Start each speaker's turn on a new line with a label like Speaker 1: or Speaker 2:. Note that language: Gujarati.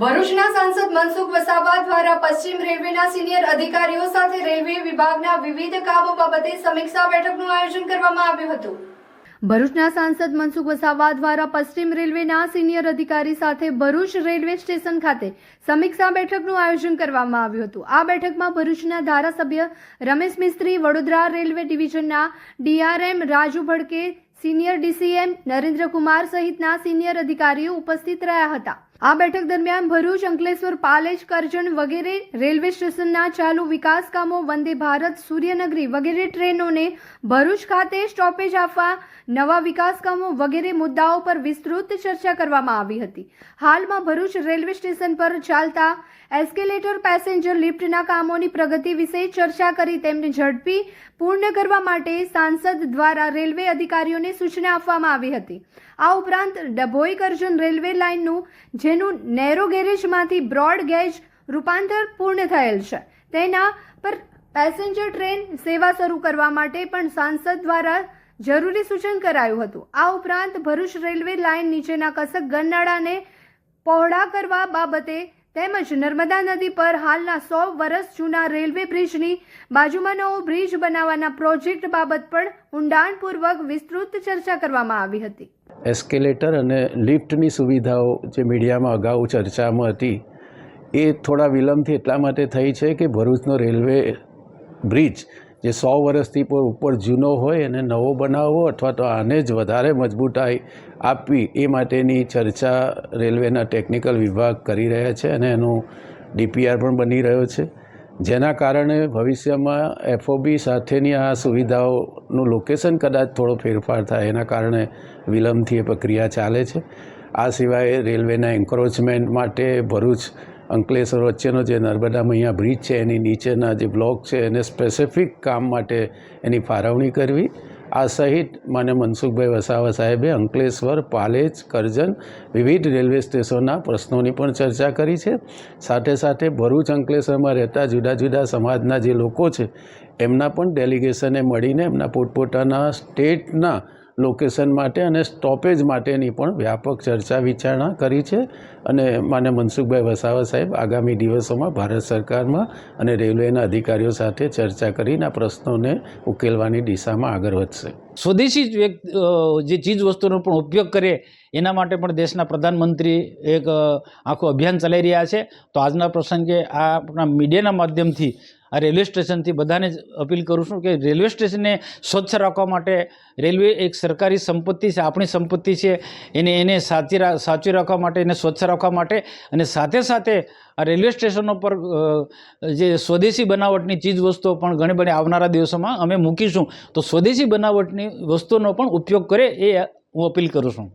Speaker 1: ભરૂચના સાંસદ મનસુખ વસાવા દ્વારા પશ્ચિમ રેલવેના સિનિયર અધિકારીઓ સાથે રેલવે વિભાગના વિવિધ કામો બાબતે સમીક્ષા બેઠકનું આયોજન કરવામાં આવ્યું હતું. ભરૂચના સાંસદ મનસુખ વસાવા દ્વારા પશ્ચિમ રેલવેના સિનિયર અધિકારી સાથે ભરૂચ રેલવે સ્ટેશન ખાતે સમીક્ષા બેઠકનું આયોજન કરવામાં આવ્યું હતું. આ બેઠકમાં ભરૂચના ધારાસભ્ય Ramesh Mistry, Vadodara railway ડિવિઝનના DRM Raju Bhadke, senior DCM Narendrakumar સહિતના સિનિયર અધિકારીઓ ઉપસ્થિત રહ્યા હતા. આ બેઠક દરમિયાન ભરૂચ, અંકલેશ્વર, પાલેજ, કરજણ વગેરે રેલવે સ્ટેશનના ચાલુ વિકાસ કામો વંદે ભારત, સૂર્યનગરી વગેરે ટ્રેનોને ભરૂચ ખાતે સ્ટોપેજ આપવા નવા વિકાસ કામો વગેરે મુદ્દાઓ પર વિસ્તૃત ચર્ચા કરવામાં આવી હતી. હાલમાં ભરૂચ રેલવે સ્ટેશન પર ચાલતા એસ્કેલેટર પેસેન્જર લિફ્ટના કામોની પ્રગતિ વિશે ચર્ચા કરી તેમને ઝડપી પૂર્ણ કરવા માટે સાંસદ દ્વારા રેલવે અધિકારીઓને સૂચના આપવામાં આવી હતી. આ ઉપરાંત ડભોઈ કરજણ રેલવે લાઇનનું જેનું નેરો ગેરેજમાંથી બ્રોડ ગેજ રૂપાંતર પૂર્ણ થયેલ છે. તેના પર પેસેન્જર ટ્રેન સેવા શરૂ કરવા માટે પણ સાંસદ દ્વારા જરૂરી સૂચન કરાયું હતું. આ ઉપરાંત ભરૂચ રેલવે લાઇન નીચેના કસક ગરનાળાને પહોળા કરવા બાબતે તેમજ નર્મદા નદી પર હાલના સો વર્ષ જૂના રેલવે બ્રિજની બાજુમાં નવો બ્રિજ બનાવવાના પ્રોજેક્ટ બાબત પણ ઊંડાણપૂર્વક વિસ્તૃત ચર્ચા કરવામાં આવી હતી.
Speaker 2: એસ્કેલેટર અને લિફ્ટની સુવિધાઓ જે મીડિયામાં અગાઉ ચર્ચામાં હતી, એ થોડા વિલંબથી એટલા માટે થઈ છે કે ભરૂચનો રેલવે બ્રિજ, જે સો વર્ષથી પર ઉપર જૂનો હોય અને નવો બનાવવો અથવા તો આને જ વધારે મજબૂતાઈ આપવી, એ માટેની ચર્ચા રેલવેના ટેકનિકલ વિભાગ કરી રહ્યા છે અને એનું ડીપીઆર પણ બની રહ્યો છે. જેના કારણે ભવિષ્યમાં એફઓબી સાથેની આ સુવિધાઓનું લોકેશન કદાચ થોડો ફેરફાર થાય. એના કારણે વિલંબથી એ પ્રક્રિયા ચાલે છે. આ સિવાય રેલવેના એન્ક્રોચમેન્ટ માટે ભરૂચ, અંકલેશ્વર વચ્ચેનો જે નર્મદા મૈયા બ્રિજ છે, એની નીચેના જે બ્લોક છે, એને સ્પેસિફિક કામ માટે એની ફાળવણી કરવી. આ સહિત મને મનસુખભાઈ વસાવા સાહેબે, અંકલેશ્વર, પાલેજ, કરજણ વિવિધ રેલવે સ્ટેશનના પ્રશ્નોની પણ ચર્ચા કરી છે. સાથે સાથે ભરૂચ, અંકલેશ્વરમાં રહેતા જુદા જુદા સમાજના જે લોકો છે, એમના પણ ડેલિગેશને મળીને એમના પોતપોતાના સ્ટેટના લોકેશન માટે અને સ્ટોપેજ માટેની પણ વ્યાપક ચર્ચા વિચારણા કરી છે. અને માન્ય મનસુખભાઈ વસાવા સાહેબ આગામી દિવસોમાં ભારત સરકારમાં અને રેલવેના અધિકારીઓ સાથે ચર્ચા કરીને આ પ્રશ્નોને ઉકેલવાની દિશામાં આગળ વધશે.
Speaker 3: સ્વદેશી જ ચીજ વસ્તુનો પણ ઉપયોગ કરે એના માટે પણ દેશના પ્રધાનમંત્રી એક આખું અભિયાન ચલાવી રહ્યા છે. તો આજના પ્રસંગે આપણા મીડિયાના માધ્યમથી આ રેલવે સ્ટેશનથી બધાને જ અપીલ કરું છું કે રેલવે સ્ટેશનને સ્વચ્છ રાખવા માટે રેલવે એક સરકારી સંપત્તિ છે, આપણી સંપત્તિ છે, એને એને સાચી સાચવી રાખવા માટે, એને સ્વચ્છ રાખવા માટે અને સાથે સાથે આ રેલવે સ્ટેશનો પર જે સ્વદેશી બનાવટની ચીજવસ્તુઓ પણ ઘણી બધી આવનારા દિવસોમાં અમે મૂકીશું. તો સ્વદેશી બનાવટની વસ્તુઓનો પણ ઉપયોગ કરે એ હું અપીલ કરું છું.